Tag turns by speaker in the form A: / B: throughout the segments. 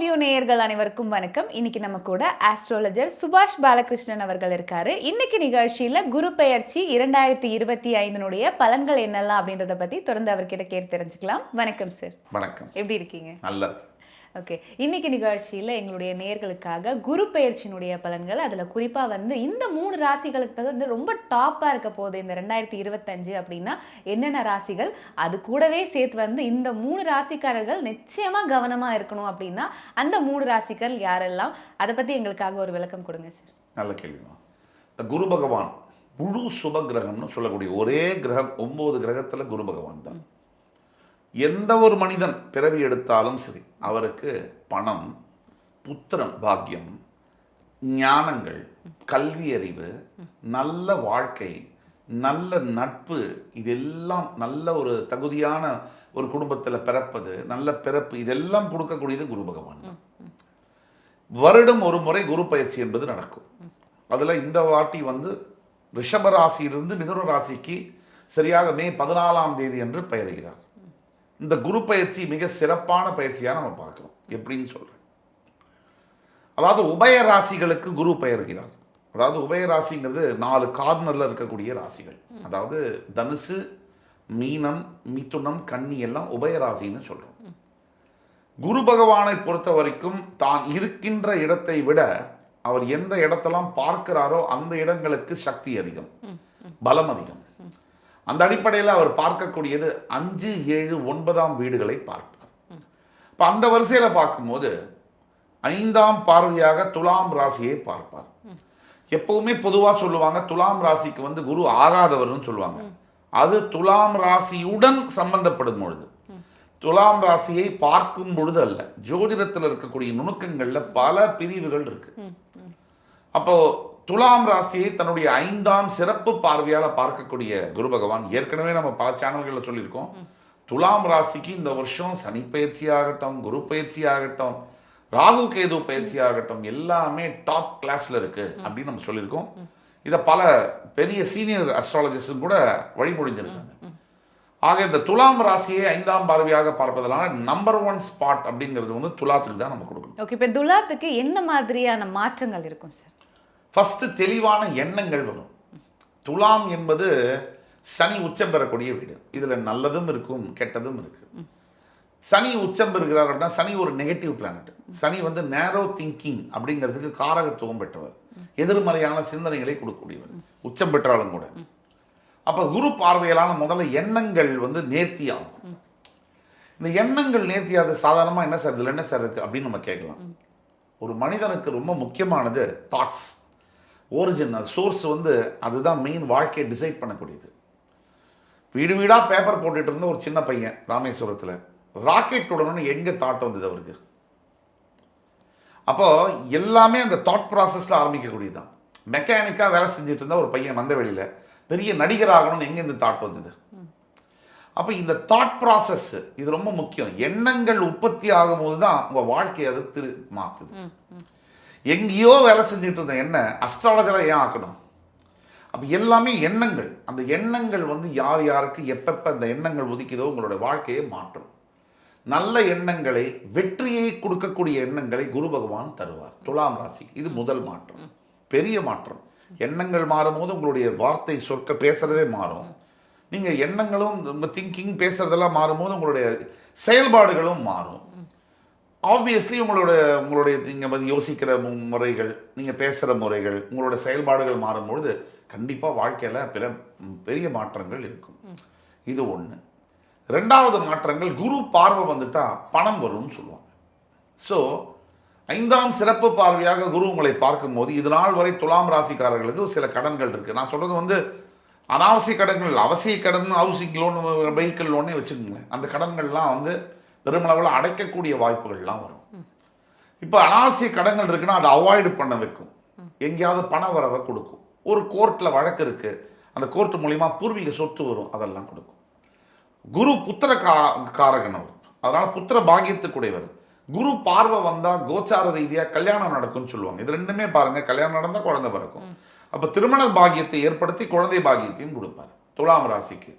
A: View நேயர்கள் அனைவருக்கும் வணக்கம். இன்னைக்கு நம்ம கூட ஆஸ்ட்ராலஜர் சுபாஷ் பாலகிருஷ்ணன் அவர்கள் இருக்காரு. இன்னைக்கு நிகழ்ச்சியில குரு பெயர்ச்சி இரண்டாயிரத்தி இருபத்தி ஐந்தினுடைய பலன்கள் என்னெல்லாம் அப்படின்றத பத்தி தொடர்ந்து அவர்கிட்ட கேட்டு தெரிஞ்சுக்கலாம். வணக்கம் சார்
B: வணக்கம்.
A: எப்படி இருக்கீங்க?
B: நல்ல
A: ஓகே இன்னைக்கு நிகழ்ச்சியில் எங்களுடைய நேர்களுக்காக குரு பயிற்சியினுடைய பலன்கள் அதில் குறிப்பாக வந்து இந்த மூணு ராசிகளுக்கு வந்து ரொம்ப டாப்பாக இருக்க போகுது. இந்த ரெண்டாயிரத்தி இருபத்தஞ்சு அப்படின்னா என்னென்ன ராசிகள்? அது கூடவே சேர்த்து வந்து இந்த மூணு ராசிக்காரர்கள் நிச்சயமா கவனமா இருக்கணும் அப்படின்னா அந்த மூணு ராசிகள் யாரெல்லாம்? அதை பத்தி எங்களுக்காக ஒரு விளக்கம் கொடுங்க சார்
B: நல்ல கேள்விமா இந்த குரு பகவான் முழு சுப கிரகம்னு சொல்லக்கூடிய ஒரே கிரகம் ஒம்பது கிரகத்தில் குரு பகவான் தான். எந்த ஒரு மனிதன் பிறவி எடுத்தாலும் சரி அவருக்கு பணம் புத்திரம் பாக்கியம் ஞானங்கள் கல்வி அறிவு நல்ல வாழ்க்கை நல்ல நட்பு இதெல்லாம் நல்ல ஒரு தகுதியான ஒரு குடும்பத்தில் பிறப்பது நல்ல பிறப்பு இதெல்லாம் கொடுக்கக்கூடியது குரு பகவான் வருடம் ஒரு முறை குரு பயிற்சி என்பது நடக்கும். அதில் இந்த வாட்டி வந்து ரிஷப ராசியிலிருந்து மிதுன ராசிக்கு சரியாக மே பதினாலாம் தேதி என்று பெயர்கிறார். இந்த குரு பயிற்சி மிக சிறப்பான பயிற்சியாக நம்ம பார்க்கிறோம் எப்படின்னு சொல்றேன். அதாவது உபய ராசிகளுக்கு குரு பெயர்கிறார். அதாவது உபய ராசிங்கிறது நாலு கார்னர்ல இருக்கக்கூடிய ராசிகள். அதாவது தனுசு மீனம் மிதுனம் கன்னி எல்லாம் உபய ராசின்னு சொல்றோம். குரு பகவானை பொறுத்த வரைக்கும் தான் இருக்கின்ற இடத்தை விட அவர் எந்த இடத்தெல்லாம் பார்க்கிறாரோ அந்த இடங்களுக்கு சக்தி அதிகம். பலம் அதிகம். அந்த அடிப்படையில் அவர் பார்க்கக்கூடியது அஞ்சு ஏழு ஒன்பதாம் வீடுகளை பார்ப்பார். இப்போ அந்த வரிசையில் பார்க்கும்போது ஐந்தாம் பார்வையாக துலாம் ராசியை பார்ப்பார். எப்பவுமே பொதுவாக சொல்லுவாங்க துலாம் ராசிக்கு வந்து குரு ஆகாதவர்னு சொல்லுவாங்க. அது துலாம் ராசியுடன் சம்பந்தப்படும் பொழுது. துலாம் ராசியை பார்க்கும் பொழுது அல்ல ஜோதிடத்தில் இருக்கக்கூடிய நுணுக்கங்களில் பல பிரிவுகள் இருக்கு. அப்போ துலாம் ராசியை தன்னுடைய ஐந்தாம் சிறப்பு பார்வையால பார்க்கக்கூடிய குரு பகவான். ஏற்கனவே நம்ம பல சேனல்களில் சொல்லியிருக்கோம். துலாம் ராசிக்கு இந்த வருஷம் சனி பயிற்சி ஆகட்டும் குரு பயிற்சி ஆகட்டும் ராகு கேது பயிற்சி ஆகட்டும் எல்லாமே டாப் கிளாஸ்ல இருக்கு அப்படின்னு நம்ம சொல்லியிருக்கோம். இதை பல பெரிய சீனியர் அஸ்ட்ராலஜிஸ்டும் கூட வழிமொழிஞ்சிருக்காங்க. ஆக இந்த துலாம் ராசியை ஐந்தாம் பார்வையாக பார்ப்பதனால நம்பர் ஒன் ஸ்பாட் அப்படிங்கிறது வந்து துலாத்துக்கு தான் நம்ம கொடுக்கணும்.
A: ஓகே இப்போ துலாத்துக்கு என்ன மாதிரியான மாற்றங்கள் இருக்கும் சார்
B: ஃபஸ்ட்டு தெளிவான எண்ணங்கள் வரும். துலாம் என்பது சனி உச்சம் பெறக்கூடிய வீடு. இதில் நல்லதும் இருக்கும் கெட்டதும் இருக்குது சனி உச்சம் பெறுகிறார் அப்படின்னா சனி ஒரு நெகட்டிவ் பிளானட் சனி வந்து நேரோ திங்கிங் அப்படிங்கிறதுக்கு காரகத்துவம் பெற்றவர். எதிர்மறையான சிந்தனைகளை கொடுக்கக்கூடியவர். உச்சம் பெற்றாலும் கூட. அப்போ குரு பார்வையிலான முதல்ல எண்ணங்கள் வந்து நேர்த்தியாகும். இந்த எண்ணங்கள் நேர்த்தியாது சாதாரணமாக என்ன சார் இதில் என்ன சார் இருக்குது அப்படின்னு நம்ம கேட்கலாம். ஒரு மனிதனுக்கு ரொம்ப முக்கியமானது தாட்ஸ் ஓரிஜின் அது சோர்ஸ் வந்து அதுதான் மெயின் வாழ்க்கையை டிசைட் பண்ணக்கூடியது. வீடு வீடாக பேப்பர் போட்டுட்டு இருந்த ஒரு சின்ன பையன் ராமேஸ்வரத்தில். ராக்கெட் விடணும்னு எங்கே தாட் வந்தது அவருக்கு? அப்போ எல்லாமே அந்த தாட் ப்ராசஸ்ல ஆரம்பிக்கக்கூடியதுதான். மெக்கானிக்காக வேலை செஞ்சுட்டு இருந்த ஒரு பையன் வந்த வெளியில் பெரிய நடிகர் ஆகணும்னு எங்கே இந்த தாட் வந்தது? அப்போ இந்த தாட் ப்ராசஸ் இது ரொம்ப முக்கியம். எண்ணங்கள் உற்பத்தி ஆகும்போது தான் உங்கள் வாழ்க்கையை அது திரு மாற்றுது எங்கேயோ வேலை செஞ்சுட்டு இருந்த என்ன அஸ்ட்ராலஜராக ஏன் ஆக்கணும்? அப்போ எல்லாமே எண்ணங்கள். அந்த எண்ணங்கள் வந்து யார் யாருக்கு எப்பப்போ அந்த எண்ணங்கள் ஒதுக்கிதோ உங்களுடைய வாழ்க்கையை மாற்றும். நல்ல எண்ணங்களை வெற்றியை கொடுக்கக்கூடிய எண்ணங்களை குரு பகவான் தருவார். துலாம் ராசி. இது முதல் மாற்றம். பெரிய மாற்றம். எண்ணங்கள் மாறும்போது உங்களுடைய வார்த்தை சொற்க பேசுகிறதே மாறும். நீங்கள் எண்ணங்களும் திங்கிங் பேசுறதெல்லாம் மாறும்போது உங்களுடைய செயல்பாடுகளும் மாறும். ஆப்வியஸ்லி உங்களோட உங்களுடைய நீங்கள் வந்து யோசிக்கிற முறைகள் நீங்கள் பேசுகிற முறைகள் உங்களோட செயல்பாடுகள் மாறும்பொழுது கண்டிப்பாக வாழ்க்கையில் பிற பெரிய மாற்றங்கள் இருக்கும். இது ஒன்று ரெண்டாவது மாற்றங்கள் குரு பார்வை வந்துட்டா பணம் வரும்னு சொல்லுவாங்க. ஸோ ஐந்தாம் சிறப்பு பார்வையாக குரு உங்களை பார்க்கும்போது இது நாள் வரை துலாம் ராசிக்காரர்களுக்கு சில கடன்கள் இருக்குது நான் சொல்கிறது வந்து அனாவசிய கடன்கள் அவசிய கடன் ஹவுசிங் லோன் வெஹிக்கிள் லோனே வச்சுக்கோங்களேன். அந்த கடன்கள்லாம் வந்து பெருமளவில் அடைக்கக்கூடிய வாய்ப்புகள்லாம் வரும். இப்போ அனாவசிய கடன்கள் இருக்குன்னா அதை அவாய்டு பண்ண வைக்கும். எங்கேயாவது பண வரவை கொடுக்கும். ஒரு கோர்ட்டில் வழக்கு இருக்கு. அந்த கோர்ட் மூலியமா பூர்வீக சொத்து வரும். அதெல்லாம் கொடுக்கும். குரு புத்திர கா காரகன் அவர் அதனால் புத்திர பாகியத்துக்குடையவர் குரு பார்வை வந்தால் கோச்சார ரீதியாக கல்யாணம் நடக்கும்னு சொல்லுவாங்க. இது ரெண்டுமே பாருங்க. கல்யாணம் நடந்தால் குழந்தை பிறக்கும். அப்போ திருமண பாகியத்தை ஏற்படுத்தி குழந்தை பாக்கியத்தையும் கொடுப்பார். துலாம் ராசிக்கு.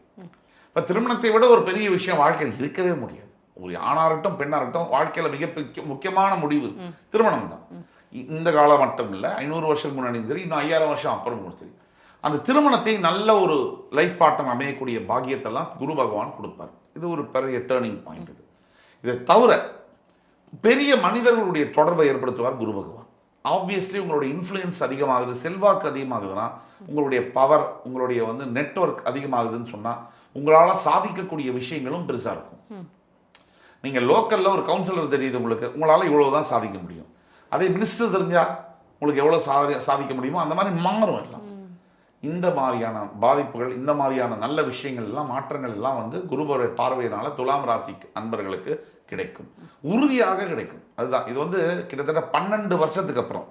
B: இப்ப திருமணத்தை விட ஒரு பெரிய விஷயம் வாழ்க்கையில் இருக்கவே முடியாது. ஒரு ஆணாகட்டும் இருக்கட்டும் வாழ்க்கையில மிக முக்கிய- முக்கியமான முடிவு திருமணம் தான் இந்த காலம் மட்டும் இல்லை ஐநூறு வருஷம் முன்னாடி சரி இன்னும் ஐயாயிரம் வருஷம் அப்புறம் சரி. அந்த திருமணத்தை நல்ல ஒரு லைஃப் பார்ட்னர் அமையக்கூடிய பாக்கியத்தெல்லாம் குரு பகவான் கொடுப்பார். இது ஒரு பெரிய டேர்னிங் பாயிண்ட் இது. இதை தவிர பெரிய மனிதர்களுடைய தொடர்பை ஏற்படுத்துவார் குரு பகவான். ஆப்வியஸ்லி உங்களுடைய இன்ஃப்ளூயன்ஸ் அதிகமாகுது செல்வாக்கு அதிகமாகுதுன்னா உங்களுடைய பவர் உங்களுடைய வந்து நெட்வொர்க் அதிகமாகுதுன்னு சொன்னால் உங்களால் சாதிக்கக்கூடிய விஷயங்களும் பெருசாக இருக்கும். நீங்கள் லோக்கலில் ஒரு கவுன்சிலர் தெரியுது உங்களுக்கு உங்களால் இவ்வளோ தான் சாதிக்க முடியும். அதே மினிஸ்டர் தெரிஞ்சால் உங்களுக்கு எவ்வளோ சாதி சாதிக்க முடியுமோ அந்த மாதிரி மாறும் எல்லாம். இந்த மாதிரியான பாதிப்புகள் இந்த மாதிரியான நல்ல விஷயங்கள் எல்லாம் மாற்றங்கள் எல்லாம் வந்து குருபருடைய பார்வையினால துலாம் ராசி அன்பர்களுக்கு கிடைக்கும். உறுதியாக கிடைக்கும். அதுதான். இது வந்து கிட்டத்தட்ட பன்னெண்டு வருஷத்துக்கு அப்புறம்.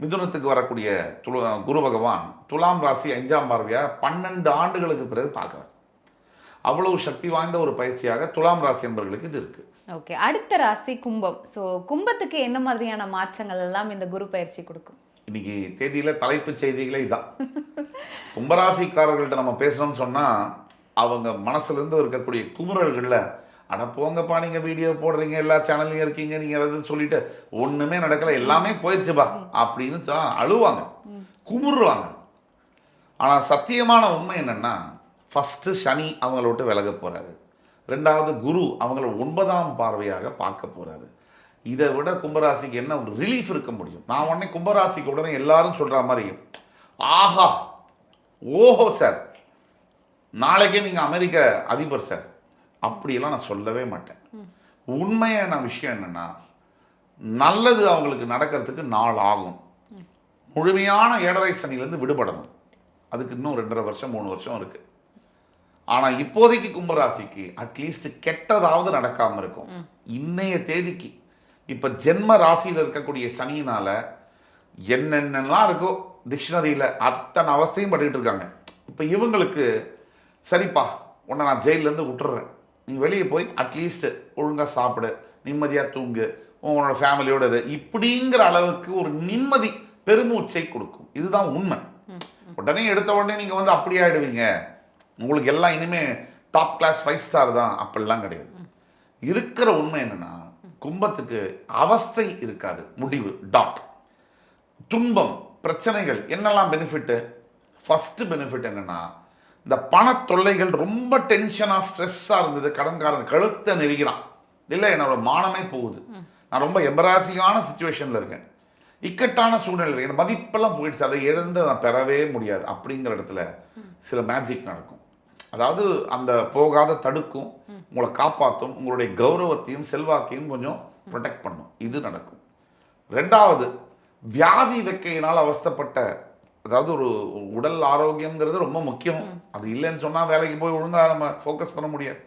B: மிதுனத்துக்கு வரக்கூடிய துல குரு பகவான் துலாம் ராசி அஞ்சாம் பார்வையாக பன்னெண்டு ஆண்டுகளுக்கு பிறகு பார்க்குறேன் அவ்வளவு சக்தி வாய்ந்த ஒரு பயிற்சியாக துலாம் ராசி என்பவர்களுக்கு இது இருக்கு.
A: ஓகே அடுத்த ராசி கும்பம். ஸோ கும்பத்துக்கு என்ன மாதிரியான மாற்றங்கள் எல்லாம் இந்த குரு பயிற்சி கொடுக்கும்?
B: இன்னைக்கு தேதியில தலைப்புச் செய்திகளே இதான். கும்பராசிக்காரர்கள்ட்ட நம்ம பேசணும்னு சொன்னா அவங்க மனசுல இருந்து இருக்கக்கூடிய குமுறல்கள்ல அட போங்கப்பா நீங்க வீடியோ போடுறீங்க எல்லா சேனல்லையும் இருக்கீங்க நீங்க எதாவது சொல்லிட்டு ஒண்ணுமே நடக்கல எல்லாமே போயிடுச்சுப்பா அப்படின்னு அழுவாங்க. குமுறுவாங்க. ஆனா சத்தியமான உண்மை என்னன்னா ஃபஸ்ட்டு சனி அவங்கள விட்டு விலக போகிறாரு ரெண்டாவது குரு அவங்கள ஒன்பதாம் பார்வையாக பார்க்க போகிறாரு இதை விட கும்பராசிக்கு என்ன ஒரு ரிலீஃப் இருக்க முடியும்? நான் உடனே கும்பராசிக்கு உடனே எல்லாரும் சொல்கிற மாதிரி ஆஹா ஓஹோ சார் நாளைக்கே நீங்கள் அமெரிக்க அதிபர் சார். அப்படியெல்லாம் நான் சொல்லவே மாட்டேன். உண்மையான விஷயம் என்னென்னா நல்லது அவங்களுக்கு நடக்கிறதுக்கு நாள் ஆகும். முழுமையான ஏழரை சனிலேருந்து விடுபடணும். அதுக்கு இன்னும் ரெண்டரை வருஷம் மூணு வருஷம் இருக்குது ஆனா இப்போதைக்கு கும்பராசிக்கு அட்லீஸ்ட் கெட்டதாவது நடக்காம இருக்கும். இன்னைய தேதிக்கு. இப்ப ஜென்ம ராசியில இருக்கக்கூடிய சனியினால என்னென்னலாம் இருக்கோ டிக்ஷனரியில அத்தனை அவஸ்தையும் பட்டுக்கிட்டு இருக்காங்க. இப்ப இவங்களுக்கு சரிப்பா உன்னை நான் ஜெயில்ல இருந்து விட்டுறேன். நீ வெளியே போய் அட்லீஸ்ட் ஒழுங்கா சாப்பிடு நிம்மதியா தூங்கு உன்னோட ஃபேமிலியோட இரு. இப்படிங்கிற அளவுக்கு ஒரு நிம்மதி பெருமூச்சை கொடுக்கும். இதுதான் உண்மை. உடனே எடுத்த உடனே நீங்க வந்து அப்படி ஆயிடுவீங்க உங்களுக்கு எல்லாம் இனிமே டாப் கிளாஸ் ஃபைவ் ஸ்டார் தான் அப்படிலாம் கிடையாது. இருக்கிற உண்மை என்னன்னா கும்பத்துக்கு அவஸ்தை இருக்காது. முடிவு. டாட் துன்பம் பிரச்சனைகள் என்னெல்லாம் பெனிஃபிட்டு ஃபஸ்ட்டு பெனிஃபிட் என்னன்னா இந்த பண தொல்லைகள் ரொம்ப டென்ஷனாக ஸ்ட்ரெஸ்ஸாக இருந்தது. கடன்காரன் கழுத்தை நெருகிறான் இல்லை என்னோட மானமே போகுது. நான் ரொம்ப எம்பராசியான சுச்சுவேஷனில் இருக்கேன். இக்கட்டான சூழ்நிலை இருக்கு. என் மதிப்பெல்லாம் போயிடுச்சு. அதை இழந்து நான் பெறவே முடியாது. அப்படிங்கிற இடத்துல சில மேஜிக் நடக்கும். அதாவது அந்த போகாத தடுக்கும் உங்களை காப்பாற்றும் உங்களுடைய கௌரவத்தையும் செல்வாக்கையும் கொஞ்சம் ப்ரொடெக்ட் பண்ணும். இது நடக்கும். ரெண்டாவது வியாதி வெக்கையினால் அவஸ்தைப்பட்ட அதாவது ஒரு உடல் ஆரோக்கியம்ங்கிறது ரொம்ப முக்கியம். அது இல்லைன்னு சொன்னால் வேலைக்கு போய் ஒழுங்காக நம்ம ஃபோக்கஸ் பண்ண முடியாது.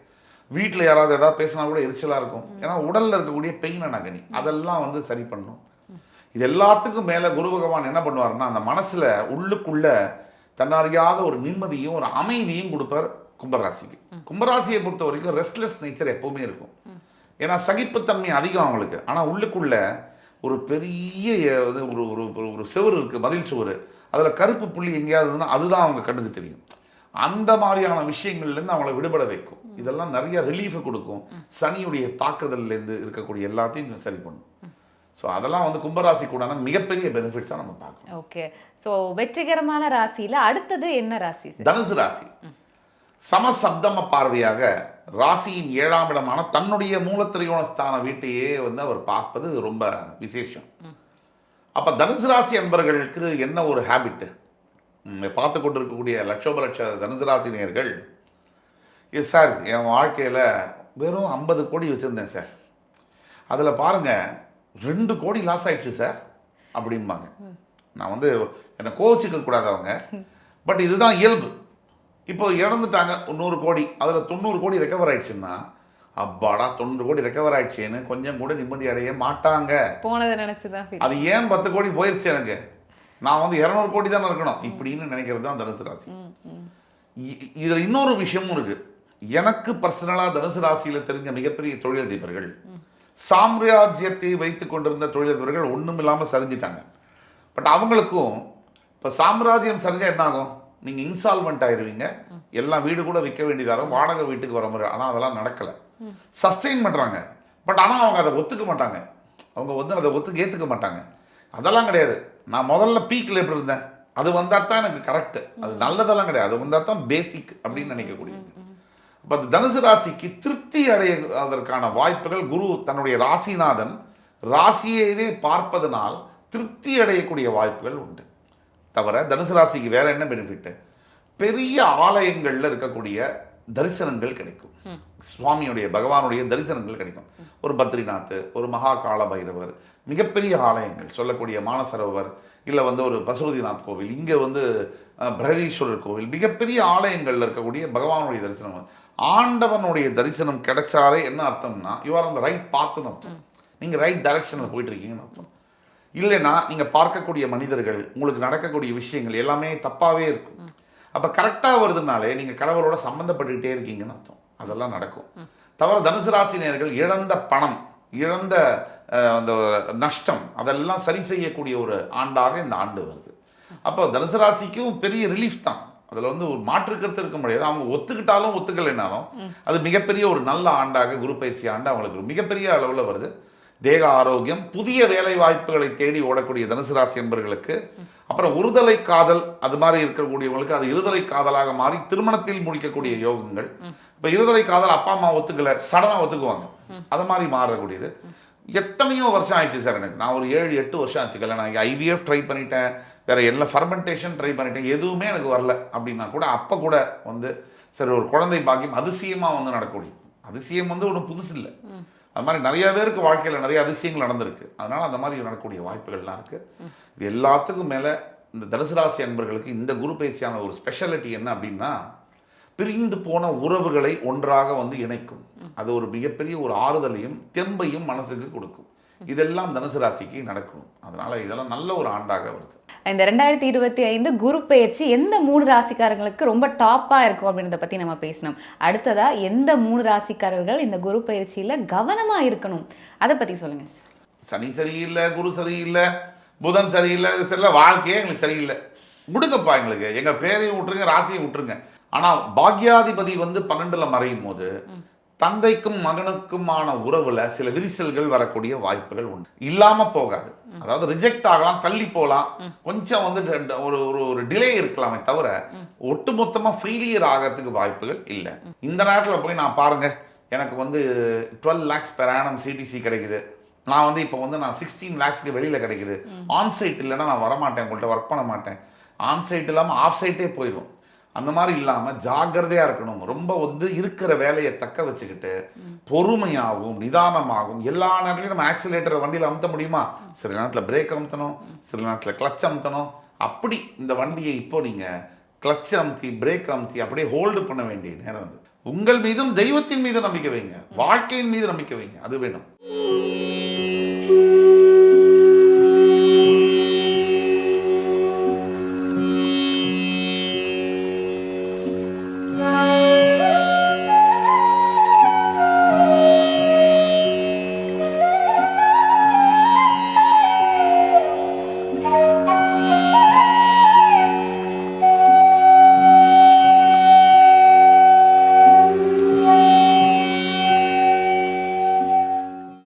B: வீட்டில் யாராவது ஏதாவது பேசினா கூட எரிச்சலாக இருக்கும். ஏன்னா உடலில் இருக்கக்கூடிய பெயின் நகனி அதெல்லாம் வந்து சரி பண்ணும். இது எல்லாத்துக்கும் மேலே குரு பகவான் என்ன பண்ணுவாருன்னா அந்த மனசில் உள்ளுக்குள்ள தன்னறியாத ஒரு நிம்மதியும் ஒரு அமைதியும் கொடுப்பார். கும்பராசிக்கு. கும்பராசியை பொறுத்த வரைக்கும் ரெஸ்ட்லெஸ் நேச்சர் எப்பவுமே இருக்கும். ஏன்னா சகிப்புத்தன்மை அதிகம் அவங்களுக்கு. ஆனால் உள்ளுக்குள்ள ஒரு பெரிய இது ஒரு ஒரு ஒரு- செவுரு இருக்குது மதில் சுவர். அதில் கருப்பு புள்ளி எங்கேயாவது இருந்ததுன்னா அதுதான் அவங்க கண்ணுக்கு தெரியும். அந்த மாதிரியான விஷயங்கள்லேருந்து அவங்கள விடுபட வைக்கும். இதெல்லாம் நிறைய ரிலீஃபை கொடுக்கும். சனியுடைய தாக்குதல்லேருந்து இருக்கக்கூடிய எல்லாத்தையும் சரி பண்ணும். ஸோ அதெல்லாம் வந்து கும்பராசிக்கு உண்டான மிகப்பெரிய பெனிஃபிட்ஸாக நம்ம பார்க்கலாம்
A: ஓகே ஸோ வெற்றிகரமான ராசியில அடுத்தது என்ன ராசி
B: தனுசு ராசி. சமசப்தம பார்வையாக ராசியின் ஏழாம் இடமான தன்னுடைய மூலத்திரியோண ஸ்தான வீட்டையே வந்து அவர் பார்ப்பது ரொம்ப விசேஷம். அப்ப தனுசு ராசி அன்பர்களுக்கு என்ன ஒரு ஹேபிட் பார்த்து கொண்டிருக்கக்கூடிய லட்சோப லட்ச தனுசு ராசி இது சார் என் வாழ்க்கையில் வெறும் ஐம்பது கோடி வச்சுருந்தேன் சார். அதில் பாருங்க ரெண்டு கோடி லாஸ் ஆயிடுச்சு சார் அப்படிம்பாங்க. நான் வந்து என்னை கோச்சிக்க கூடாது அவங்க. பட் இதுதான் இயல்பு. இப்போ இழந்துட்டாங்க நூறு கோடி. அதில் தொண்ணூறு கோடி ரெக்கவர் ஆயிடுச்சுன்னா அப்பாடா தொண்ணூறு கோடி ரெக்கவர் ஆயிடுச்சேன்னு கொஞ்சம் கூட நிம்மதி அடைய மாட்டாங்க.
A: போனதை நினைச்சுதான் feel.
B: அது ஏன் பத்து கோடி போயிருச்சு எனக்கு? நான் வந்து இரநூறு கோடி தானே இருக்கணும். இப்படின்னு நினைக்கிறது தான் தனுசு ராசி. இதுல இன்னொரு விஷயமும் இருக்கு. எனக்கு பர்சனலா தனுசு ராசியில தெரிஞ்ச மிகப்பெரிய தொழிலதிபர்கள் சாம்ராஜ்யத்தை வைத்துக் கொண்டிருந்த தொழிலதிபர்கள் ஒண்ணும் இல்லாம சரிஞ்சிட்டாங்க. பட் அவங்களுக்கும் இப்ப சாம்ராஜ்யம் சரிஞ்சா என்ன ஆகும்? நீங்க இன்சால்மெண்ட் ஆயிருவீங்க. எல்லாம் வீடு கூட விற்க வேண்டியதாகும் வாடகை வீட்டுக்கு வர மாதிரி. ஆனா அதெல்லாம் நடக்கல. சஸ்டெயின் பண்ணுறாங்க பட் ஆனால் அவங்க அதை ஒத்துக்க மாட்டாங்க. அவங்க வந்து அதை ஒத்துக்க ஏற்றுக்க மாட்டாங்க. அதெல்லாம் கிடையாது. நான் முதல்ல பீக்கில் எப்படி இருந்தேன்? அது வந்தால் தான் எனக்கு கரெக்டு அது நல்லதெல்லாம் கிடையாது. அது வந்தால் தான் பேசிக் அப்படின்னு நினைக்கக்கூடியது. அப்போ அந்த தனுசு ராசிக்கு திருப்தி அடைவதற்கான வாய்ப்புகள் குரு தன்னுடைய ராசிநாதன் ராசியையே பார்ப்பதனால் திருப்தி அடையக்கூடிய வாய்ப்புகள் உண்டு. தவிர தனுசு ராசிக்கு வேற என்ன பெனிஃபிட் பெரிய ஆலயங்கள்ல இருக்கக்கூடிய தரிசனங்கள் கிடைக்கும். சுவாமியுடைய பகவானுடைய தரிசனங்கள் கிடைக்கும். ஒரு பத்ரிநாத் ஒரு மகா கால பைரவர் மிகப்பெரிய ஆலயங்கள் சொல்லக்கூடிய மானசரோவர் இல்லை வந்து ஒரு பசுபதிநாத் கோவில் இங்கே வந்து பிரகதீஸ்வரர் கோவில் மிகப்பெரிய ஆலயங்கள்ல இருக்கக்கூடிய பகவானுடைய தரிசனம் ஆண்டவனுடைய தரிசனம் கிடைச்சாலே என்ன அர்த்தம்னா யூ ஆர் அந்த ரைட் பாத்துன்னு அர்த்தம். நீங்கள் ரைட் டைரக்ஷனில் போயிட்டு இருக்கீங்கன்னு அர்த்தம். இல்லைன்னா நீங்கள் பார்க்கக்கூடிய மனிதர்கள் உங்களுக்கு நடக்கக்கூடிய விஷயங்கள் எல்லாமே தப்பாகவே இருக்கும். அப்போ கரெக்டாக வருதுனாலே நீங்கள் கடவுளோட சம்மந்தப்பட்டுக்கிட்டே இருக்கீங்கன்னு அர்த்தம். அதெல்லாம் நடக்கும். தவிர தனுசு ராசினியர்கள் இழந்த பணம் இழந்த அந்த நஷ்டம் அதெல்லாம் சரி செய்யக்கூடிய ஒரு ஆண்டாக இந்த ஆண்டு வருது. அப்போ தனுசு ராசிக்கும் பெரிய ரிலீஃப் தான். அதில் வந்து ஒரு மாற்று கருத்து இருக்க முடியாது. அவங்க ஒத்துக்கிட்டாலும் ஒத்துக்கலைனாலும் அது மிகப்பெரிய ஒரு நல்ல ஆண்டாக குரு பயிற்சி ஆண்டு அவங்களுக்கு மிகப்பெரிய அளவில் வருது. தேக ஆரோக்கியம் புதிய வேலை வாய்ப்புகளை தேடி ஓடக்கூடிய தனுசு ராசி என்பவர்களுக்கு அப்புறம் ஒருதலை காதல் அது மாதிரி இருக்கக்கூடியவங்களுக்கு அது இருதலை காதலாக மாறி திருமணத்தில் முடிக்கக்கூடிய யோகங்கள். இப்போ இருதலை காதல் அப்பா அம்மா ஒத்துக்கல சடனாக ஒத்துக்குவாங்க. அது மாதிரி மாறக்கூடியது. எத்தனையோ வருஷம் ஆயிடுச்சு சார் எனக்கு. நான் ஒரு ஏழு எட்டு வருஷம் ஆச்சு கல்யாணம் ஐவிஎஃப் ட்ரை பண்ணிட்டேன். வேற எல்லா ஃபர்மெண்டேஷன் ட்ரை பண்ணிட்டேன். எதுவுமே எனக்கு வரல அப்படின்னா கூட அப்போ கூட வந்து சரி ஒரு குழந்தை பாக்கியம் அதிசயமாக வந்து நடக்கக்கூடிய. அதிசயம் வந்து ஒன்றும் புதுசு இல்லை அது மாதிரி நிறைய பேருக்கு வாழ்க்கையில் நிறைய அதிசயங்கள் நடந்திருக்கு. அதனால அந்த மாதிரி நடக்கக்கூடிய வாய்ப்புகள்லாம் இருக்குது இது எல்லாத்துக்கும் மேலே இந்த தனுசு ராசி அன்பர்களுக்கு இந்த குரு பயிற்சியான ஒரு ஸ்பெஷாலிட்டி என்ன அப்படின்னா பிரிந்து போன உறவுகளை ஒன்றாக வந்து இணைக்கும். அது ஒரு மிகப்பெரிய ஒரு ஆறுதலையும் தெம்பையும் மனசுக்கு கொடுக்கும். இதெல்லாம் தனுசு ராசிக்கு நடக்கும். அதனால இதெல்லாம் நல்ல ஒரு ஆண்டாக வருது.
A: இந்த ரெண்டாயிரத்தி இருபத்தி ஐந்து குரு பெயர்ச்சி எந்த மூணு ராசிக்காரங்களுக்கு ரொம்ப டாப்பா இருக்கும் அப்படின்றத பத்தி நம்ம பேசணும். அடுத்ததா எந்த மூணு ராசிக்காரர்கள் இந்த குரு பயிற்சியில கவனமா இருக்கணும்? அதை பத்தி சொல்லுங்க
B: சனி சரியில்லை குரு சரியில்லை புதன் சரியில்லை சரியில்லை வாழ்க்கையே எங்களுக்கு சரியில்லை. விடுங்கப்பா எங்களுக்கு. எங்க பேரையும் விட்டுருங்க ராசியை விட்டுருங்க. ஆனா பாக்யாதிபதி வந்து பன்னெண்டுல மறையும் போது தந்தைக்கும் மகனுக்குமான உறவுல சில விரிசல்கள் வரக்கூடிய வாய்ப்புகள் உண்டு. இல்லாம போகாது. அதாவது ரிஜெக்ட் ஆகலாம் தள்ளி போகலாம். கொஞ்சம் வந்து ஒரு ஒரு ஒரு டிலே இருக்கலாமே தவிர ஒட்டுமொத்தமா ஃபெயிலியர் ஆகிறதுக்கு வாய்ப்புகள் இல்லை. இந்த நேரத்துல போய் நான் பாருங்க. எனக்கு வந்து twelve lakhs per annum CTC கிடைக்குது. நான் வந்து இப்போ வந்து நான் சிக்ஸ்டீன் லேக்ஸ்க்கு வெளியில் கிடைக்குது. ஆன் சைட் இல்லைன்னா நான் வரமாட்டேன் உங்கள்கிட்ட ஒர்க் பண்ண மாட்டேன். ஆன் சைட் இல்லாமல் ஆஃப் சைட்டே போயிடும் அந்த மாதிரி இல்லாமல் ஜாக்கிரதையாக இருக்கணும். ரொம்ப வந்து இருக்கிற வேலையை தக்க வச்சுக்கிட்டு பொறுமையாகவும் நிதானமாகவும் எல்லா நேரத்துலையும் நம்ம ஆக்சிலேட்டரை வண்டியில் அமுத்த முடியுமா? சில நேரத்தில் பிரேக் அமுத்தணும். சில நேரத்தில் கிளச் அமுத்தணும். அப்படி இந்த வண்டியை இப்போ நீங்கள் கிளச் அமுத்தி பிரேக் அமுத்தி அப்படியே ஹோல்டு பண்ண வேண்டிய நேரம் அது. உங்கள் மீதும் தெய்வத்தின் மீது நம்பிக்கை வைங்க. வாழ்க்கையின் மீது நம்பிக்கை வைங்க. அது வேணும்.